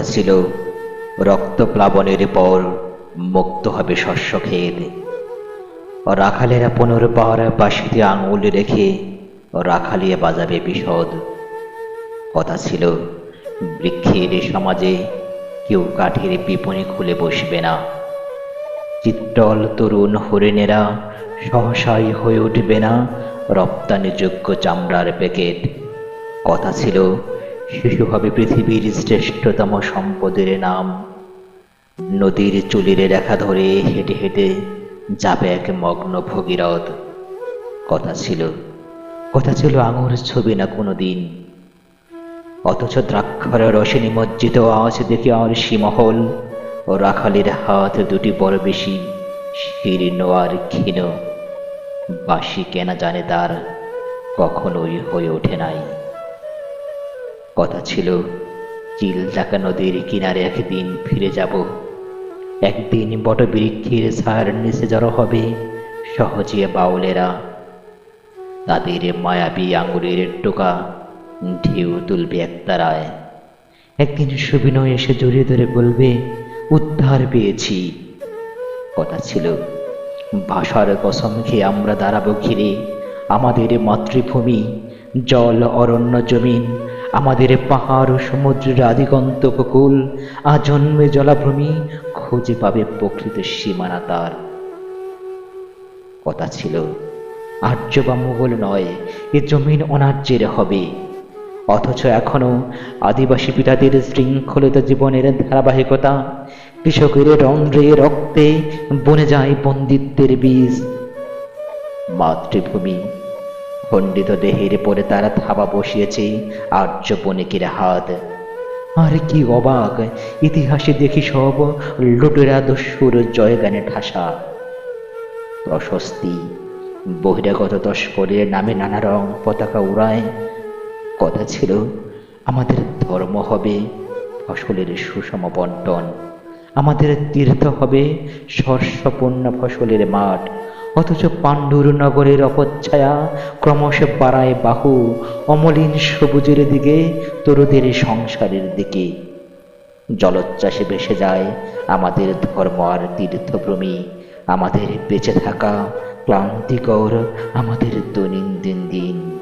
কথা ছিল, রক্তপ্লাবনের পর মুক্ত হবে শস্য ক্ষেত রাখালেরা পুনর্বার বাসিতে আঙুল রেখে রাখালিয়ে বাজাবে বিশদ। কথা ছিল, বৃক্ষের সমাজে কেউ কাঠের পিপনি খুলে বসবে না। চিত্তল তরুণ হরিণেরা সহসাই হয়ে উঠবে না রপ্তানিযোগ্য চামড়ার প্যাকেট। কথা ছিল শিশু হবে পৃথিবীর শ্রেষ্ঠতম সম্পদের নাম। নদীর চুলিরে রেখা ধরে হেঁটে হেঁটে যাবে এক মগ্ন ভগীরথ। কথা ছিল কথা ছিল আঙুর ছবি না কোনো দিন অথচ দ্রাক্ষার রসে নিমজ্জিত আজ দেখি আর সীমহল ও রাখালের হাত দুটি বড় বেশি। শীর্ণ আর ক্ষীণ বাসি কেনা জানে তার কখনোই হয়ে ওঠে নাই। কথা ছিল, চিল ডাকা নদীর কিনারে একদিন ফিরে যাব। একদিন বট বৃক্ষের ছায়ার নিচে জড়ো হবে সহজে বাউলেরা। তাদের মায়াবী আঙুলের টোকা ঢেউ তুলবে একতারায়। একদিন সুবিনয় এসে জড়িয়ে ধরে বলবে, উদ্ধার পেয়েছি। কথা ছিল, ভাষার কসম খেয়ে আমরা দাঁড়াবো ঘিরে। আমাদের মাতৃভূমি, জল অরণ্য জমিন আমাদের পাহাড় ও সমুদ্রের আদিগন্ত উপকূল আজন্মে জলাভূমি খুঁজে পাবে প্রকৃত সীমানা তার। কথা ছিল আর্য বা মুঘল নয়, এ জমিন অনার্যের হবে। অথচ এখনও আদিবাসী পিতাদের শৃঙ্খলিত জীবনের ধারাবাহিকতা, কৃষকের রন্ধ্রে রক্তে বনে যায় বন্দিত্বের বীজ। মাতৃভূমি খণ্ডিত দেহের পরে তারা থাবা বসিয়েছে আর্য বণিকের হাত। আর কি অবাক, ইতিহাসে দেখি সব লুটেরা দস্যুর জয়গানে ঠাসা। প্রশস্তি, বহিরাগত তস্করের নামে নানা রং পতাকা উড়ায়। কথা ছিল, আমাদের ধর্ম হবে ফসলের সুষম বন্টন। আমাদের তীর্থ হবে শস্যপূর্ণ ফসলের মাঠ। অথচ পাণ্ডুর নগরের অপচ্ছায়া ক্রমশ বাড়ায় বাহু, অমলিন সবুজের দিকে তরুদের সংসারের দিকে। জলোচ্ছ্বাসে ভেসে যায় আমাদের ধর্ম আর তীর্থভ্রমী আমাদের বেঁচে থাকা ক্লান্তিকর আমাদের দৈনন্দিন দিন।